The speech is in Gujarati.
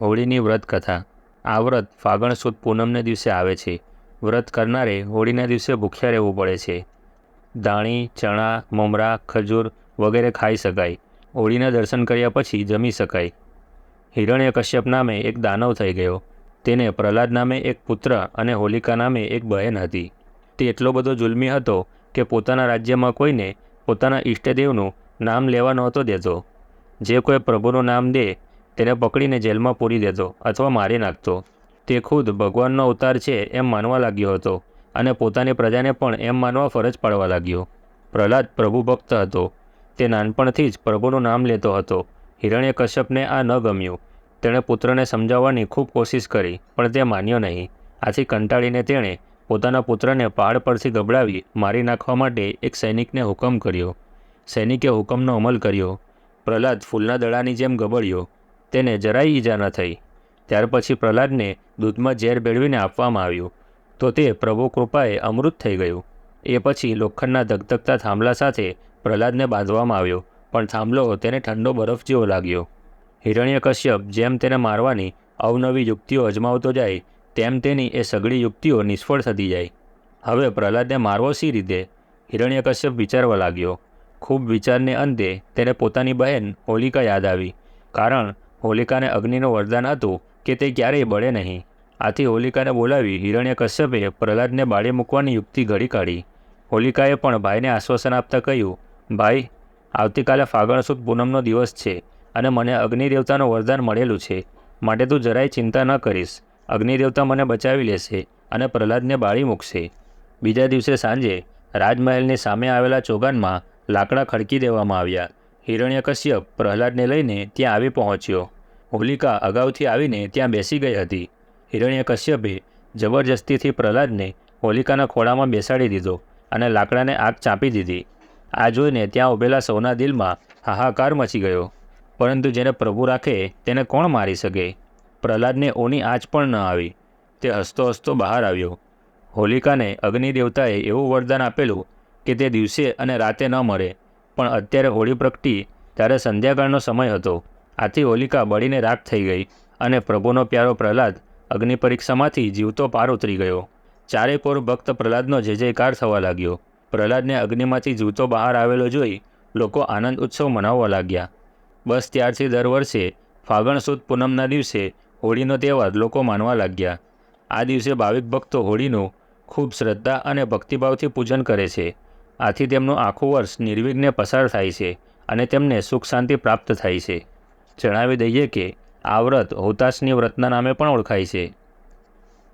હોળીની વ્રત કથા. આ વ્રત ફાગણ સુદ પૂનમને દિવસે આવે છે. વ્રત કરનારે હોળીના દિવસે ભૂખ્યા રહેવું પડે છે. દાણી, ચણા, મમરા, ખજૂર વગેરે ખાઈ શકાય. હોળીના દર્શન કર્યા પછી જમી શકાય. હિરણ્ય કશ્યપ નામે એક દાનવ થઈ ગયો. તેને પ્રહલાદ નામે એક પુત્ર અને હોલિકા નામે એક બહેન હતી. તે એટલો બધો જુલ્મી હતો કે પોતાના રાજ્યમાં કોઈને પોતાના ઈષ્ટદેવનું નામ લેવા નહોતો દેતો. જે કોઈ પ્રભુનું નામ દે તેને પકડીને જેલમાં પૂરી દેતો અથવા મારી નાખતો તે ખુદ ભગવાનનો અવતાર છે એમ માનવા લાગ્યો હતો અને પોતાની પ્રજાને પણ એમ માનવા ફરજ પાડવા લાગ્યો. પ્રહલાદ પ્રભુ ભક્ત હતો. તે નાનપણથી જ પ્રભુનું નામ લેતો હતો. હિરણ્ય કશ્યપને આ ન ગમ્યું. તેણે પુત્રને સમજાવવાની ખૂબ કોશિશ કરી, પણ તે માન્યો નહીં. આથી કંટાળીને તેણે પોતાના પુત્રને પહાડ પરથી ગબડાવી મારી નાખવા માટે એક સૈનિકને હુકમ કર્યો. સૈનિકે હુકમનો અમલ કર્યો. પ્રહલાદ ફૂલના દડાની જેમ ગબડ્યો. તેને જરાય ઈજા ન થઈ. ત્યાર પછી પ્રહલાદને દૂધમાં ઝેર ભેળવીને આપવામાં આવ્યું. તો તે પ્રભુ કૃપાએ અમૃત થઈ ગયું. એ પછી લોખંડના ધગધગતા થાંભલા સાથે પ્રહલાદને બાંધવામાં આવ્યો, પણ થાંભલો તેને ઠંડો બરફ જેવો લાગ્યો. હિરણ્યકશ્યપ જેમ તેને મારવાની અવનવી યુક્તિઓ અજમાવતો જાય, તેમ તેની એ સઘળી યુક્તિઓ નિષ્ફળ થતી જાય. હવે પ્રહલાદને મારવો સી રીતે? હિરણ્યકશ્યપ વિચારવા લાગ્યો. ખૂબ વિચારને અંતે તેને પોતાની બહેન હોલિકા યાદ આવી, કારણ હોલિકાને અગ્નિનું વરદાન હતું કે તે ક્યારેય બળે નહીં. આથી હોલિકાને બોલાવી હિરણ્યકશ્યપે પ્રહલાદને બાળી મૂકવાની યુક્તિ ઘડી કાઢી. હોલિકાએ પણ ભાઈને આશ્વાસન આપતા કહ્યું, ભાઈ, આવતીકાલે ફાગણ સુદ પૂનમનો દિવસ છે અને મને અગ્નિદેવતાનું વરદાન મળેલું છે. માટે તું જરાય ચિંતા ન કરીશ. અગ્નિદેવતા મને બચાવી લેશે અને પ્રહલાદને બાળી મૂકશે. બીજા દિવસે સાંજે રાજમહેલની સામે આવેલા ચોગાનમાં લાકડા ખડકી દેવામાં આવ્યા. હિરણ્યકશ્યપ પ્રહલાદને લઈને ત્યાં આવી પહોંચ્યો. હોલિકા અગાઉથી આવીને ત્યાં બેસી ગઈ હતી. હિરણ્યકશ્યપે જબરજસ્તીથી પ્રહલાદને હોલિકાના ખોળામાં બેસાડી દીધો અને લાકડાને આગ ચાંપી દીધી. આ જોઈને ત્યાં ઊભેલા સૌના દિલમાં હાહાકાર મચી ગયો. પરંતુ જેને પ્રભુ રાખે તેને કોણ મારી શકે? પ્રહલાદને ઓની આંચ પણ ન આવી. તે હસતો હસતો બહાર આવ્યો. હોલિકાને અગ્નિદેવતાએ એવું વરદાન આપેલું કે તે દિવસે અને રાતે ન મરે. પણ અત્યારે હોળી પ્રગટી ત્યારે સંધ્યાકાળનો સમય હતો. આથી હોલિકા બળીને રાખ થઈ ગઈ અને પ્રભુનો પ્યારો પ્રહલાદ અગ્નિ પરીક્ષામાંથી જીવતો પાર ઉતરી ગયો. ચારે કોર ભક્ત પ્રહલાદનો જે જયકાર થવા લાગ્યો. પ્રહલાદને અગ્નિમાંથી જીવતો બહાર આવેલો જોઈ લોકો આનંદ ઉત્સવ મનાવવા લાગ્યા. બસ ત્યારથી દર વર્ષે ફાગણ સુદ પૂનમના દિવસે હોળીનો તહેવાર લોકો માનવા લાગ્યા. આ દિવસે ભાવિક ભક્તો હોળીનું ખૂબ શ્રદ્ધા અને ભક્તિભાવથી પૂજન કરે છે. આથી તેમનું આખું વર્ષ નિર્વિઘ્ને પસાર થાય છે અને તેમને સુખ શાંતિ પ્રાપ્ત થાય છે. જણાવી દઈએ કે આ વ્રત હોતાશની વ્રતના નામે પણ ઓળખાય છે.